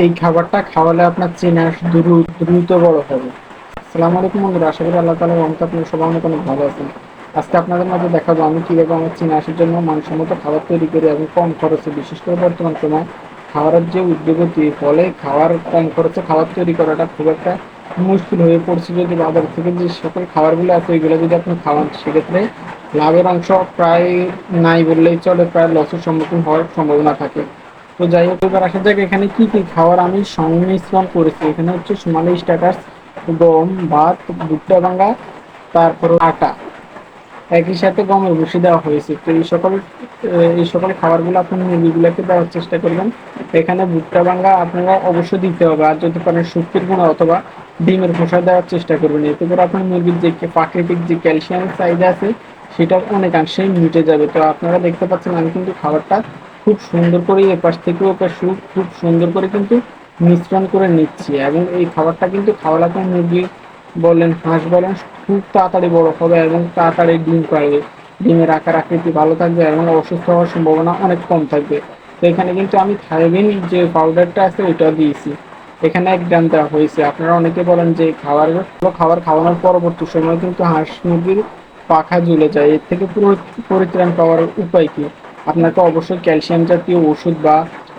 এই খাবারটা খাওয়ালে আপনার চেনা দ্রুত দ্রুত বড় হবে। আসসালামু আলাইকুম বন্ধুরা, আশা করি আল্লাহ তালা রহমতে আপনার সবাই অনেক অনেক ভালো আছেন। আজকে আপনাদের মাঝে দেখাবো আমি কীভাবে আমার চীনা আসার জন্য মানসম্মত খাবার তৈরি করি এবং কম খরচে, বিশেষ করে বর্তমান সময়, খাবারের যে উদ্যোগতি ফলে খাবার কম খরচে খাবার তৈরি করাটা খুব একটা মুশকিল হয়ে পড়ছে। যদি বাজার থেকে যে সকল খাবারগুলো আছে, ওইগুলো যদি আপনি খাওয়ান, সেক্ষেত্রে লাভের অংশ প্রায় নাই বললেই চলে, প্রায় লসের সম্মুখীন হওয়ার সম্ভাবনা থাকে। তো যাই হোক, এবার আসা যাক এখানে কি কি খাবার আমি সংমিশ্রণ করেছি। এখানে হচ্ছে সোমালি স্ট্যাটাস গম, ভাত, ভুট্টা ভাঙ্গা তারপর আটা। একই সাথে গমের ভুসি দেওয়া হয়েছে। তো এই সকল এই সকল খাবারগুলো আপনি মুরগিগুলোকে দেওয়ার চেষ্টা করবেন। এখানে ভুট্টা ভাঙ্গা আপনারা অবশ্যই দিতে হবে। আর যদি পারেন শুক্তির গুঁড়া অথবা ডিমের খোসা দেওয়ার চেষ্টা করবেন। এতে করে আপনার মুরগির যে প্রাকৃতিক যে ক্যালসিয়াম চাহিদা আছে, সেটা অনেকাংশেই মিটে যাবে। তো আপনারা দেখতে পাচ্ছেন আমি কিন্তু খাবারটা খুব সুন্দর করে এপাশ থেকে ওপাশ খুব সুন্দর করে কিন্তু মিশ্রণ করে নিচ্ছি এবং এই খাবারটা কিন্তু খাওয়ালাতে মুরগি বলেন, হাঁস বলেন, খুব তাড়াতাড়ি বড় হবে এবং তাড়াতাড়ি ডিম পাড়বে ডিমের আকার, আকৃতি ভালো থাকবে এবং অসুস্থ হওয়ার সম্ভাবনা অনেক কম থাকবে। তো এখানে কিন্তু আমি থাইবিন যে পাউডারটা আছে ওইটা দিয়েছি। এখানে এক গ্রাম দেওয়া হয়েছে। আপনারা অনেকে বলেন যে খাবার খাবার খাওয়ানোর পরবর্তী সময় কিন্তু হাঁস মুরগির পাখা ঝুলে যায়। এর থেকে পুরো পরিত্রাণ পাওয়ার উপায় কি? আপনাকে অবশ্যই ক্যালসিয়াম জাতীয় ওষুধ বা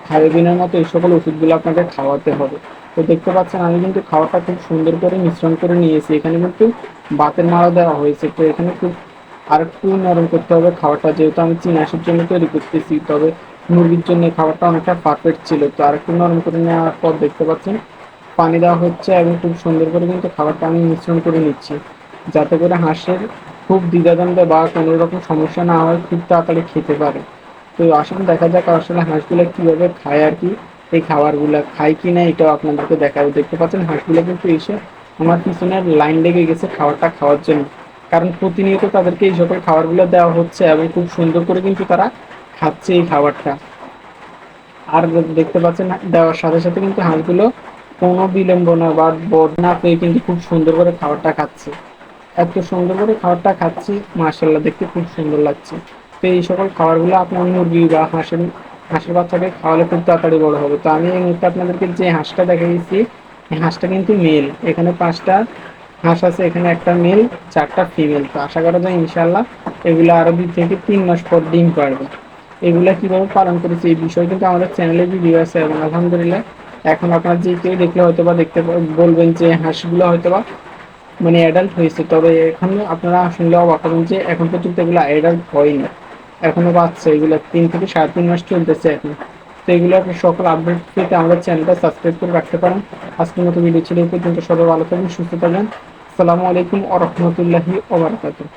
থাইরোবিনের মতো এই সকল ওষুধগুলো আপনাকে খাওয়াতে হবে। তো দেখতে পাচ্ছেন, আমি কিন্তু খাওয়াটা খুব সুন্দর করে মিশ্রণ করে নিয়েছি। এখানে কিন্তু বাতের মারা দেওয়া হয়েছে। তো এখানে খুব আর একটু নরম করতে হবে খাবারটা যেহেতু আমি চিনাসের জন্য তৈরি করতেছি, তবে মুরগির জন্য খাবারটা অনেকটা পারফেক্ট ছিল। তো আর একটু নরম করে নেওয়ার পর দেখতে পাচ্ছেন, পানি দেওয়া হচ্ছে এবং খুব সুন্দর করে কিন্তু খাবারটা আমি মিশ্রণ করে নিচ্ছি। যাতে করে হাঁসের খুব দ্বিধাদ্বন্দ্বে বা কোনো রকম সমস্যা না হয় খুব তাড়াতাড়ি খেতে পারে। তো আসলে দেখা যাক আসলে হাঁসগুলো কীভাবে খায় আর কি, এই খাবারগুলো খায় কি না এটাও আপনাদেরকে দেখাবো। দেখতে পাচ্ছেন হাঁসগুলো কিন্তু এসে আমার পিছনে লাইন লেগে গেছে খাবারটা খাওয়ার জন্য। কারণ প্রতিনিয়ত তাদেরকে এই সকল খাবারগুলো দেওয়া হচ্ছে এবং খুব সুন্দর করে কিন্তু তারা খাচ্ছে এই খাবারটা। আর দেখতে পাচ্ছেন দেওয়ার সাথে সাথে কিন্তু হাঁসগুলো কোনো বিলম্ব না বা বদ না পেয়ে কিন্তু খুব সুন্দর করে খাবারটা খাচ্ছে। এত সুন্দর করে খাবারটা খাচ্ছি মার্শাল্লাহ দেখতে খুব সুন্দর লাগছে। তো এই সকল খাবারগুলো আপনার মুরগি বা হাঁসের হাঁসের বাচ্চাকে খাওয়ালে খুব তাড়াতাড়ি বড় হবে। তো আমি এই মুহূর্তে আপনাদেরকে যে হাঁসটা দেখা দিচ্ছি এই হাঁসটা কিন্তু মেল এখানে পাঁচটা হাঁস আছে, এখানে একটা মেল চারটা ফিমেল তো আশা করা যায় ইনশাল্লাহ এগুলো আরও দুই থেকে তিন মাস পর ডিম পারবে। এগুলা কীভাবে পালন করেছে এই বিষয়ে কিন্তু আমাদের চ্যানেলে ভিডিও আছে এবং আলহামদুলিল্লাহ, এখন আপনার যে কেউ দেখলে হয়তো বা দেখতে বলবেন যে হাঁসগুলো হয়তো বা মানে অ্যাডাল্ট হয়েছে। তবে এখন আপনারা শুনলে অবাক হবেন যে এখন পর্যন্ত এগুলো অ্যাডাল্ট হয়নি। এখনও বাচ্চা, এগুলো তিন থেকে সাড়ে তিন মাস চলতেছে এখন। তো এগুলো সকল আপডেট পেতে আমাদের চ্যানেলটা সাবস্ক্রাইব করে রাখতে পারেন। আজকের মতো ভিডিও ছিল এই পর্যন্ত। সবাই ভালো থাকবেন, সুস্থ থাকবেন। আসসালামু আলাইকুম আ রহমতুল্লাহি ওবরাকাতুহ